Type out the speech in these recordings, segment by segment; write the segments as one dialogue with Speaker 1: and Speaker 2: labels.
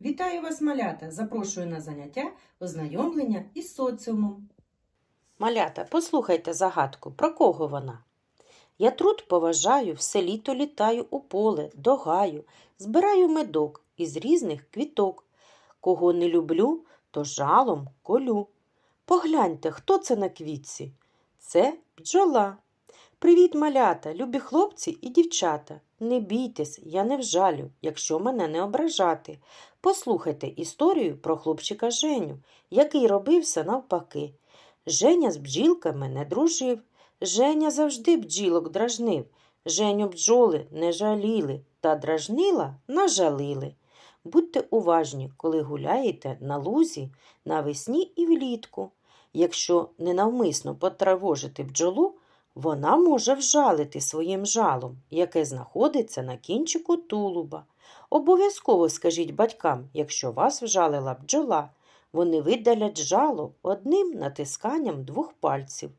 Speaker 1: Вітаю вас, малята! Запрошую на заняття ознайомлення із соціумом.
Speaker 2: Малята, послухайте загадку, про кого вона? Я труд поважаю, все літо літаю у поле, до гаю, збираю медок із різних квіток. Кого не люблю, то жалом колю. Погляньте, хто це на квітці? Це бджола. Привіт, малята, любі хлопці і дівчата. Не бійтесь, я не вжалю, якщо мене не ображати. Послухайте історію про хлопчика Женю, який робився навпаки. Женя з бджілками не дружив. Женя завжди бджілок дражнив. Женю бджоли не жаліли, та дражнила нажалили. Будьте уважні, коли гуляєте на лузі навесні і влітку. Якщо ненавмисно потривожити бджолу, вона може вжалити своїм жалом, яке знаходиться на кінчику тулуба. Обов'язково скажіть батькам, якщо вас вжалила бджола, вони видалять жало одним натисканням двох пальців.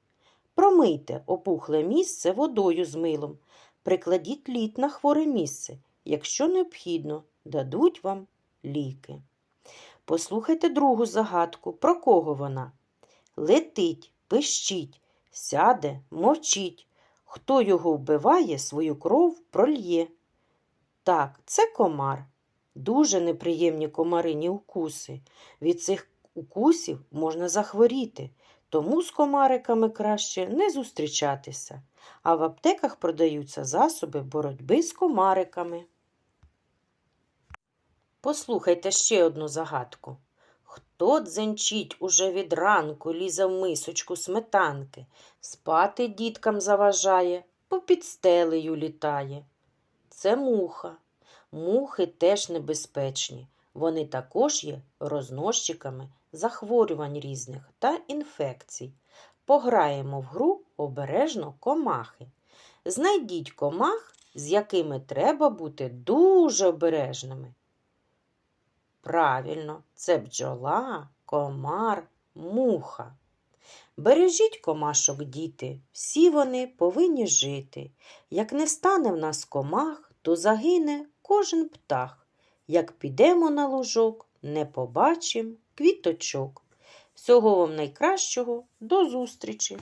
Speaker 2: Промийте опухле місце водою з милом. Прикладіть лід на хворе місце. Якщо необхідно, дадуть вам ліки. Послухайте другу загадку. Про кого вона? Летить, пищить, сяде, мовчить. Хто його вбиває, свою кров прольє. Так, це комар. Дуже неприємні комарині укуси. Від цих укусів можна захворіти, тому з комариками краще не зустрічатися. А в аптеках продаються засоби боротьби з комариками. Послухайте ще одну загадку. Хто дзенчить уже від ранку, лізе в мисочку сметанки, спати діткам заважає, попід стелею літає. Це муха. Мухи теж небезпечні. Вони також є розносчиками захворювань різних та інфекцій. Пограємо в гру обережно комахи. Знайдіть комах, з якими треба бути дуже обережними. Правильно, це бджола, комар, муха. Бережіть комашок, діти, всі вони повинні жити. Як не стане в нас комах, то загине кожен птах. Як підемо на лужок, не побачим квіточок. Всього вам найкращого, до зустрічі!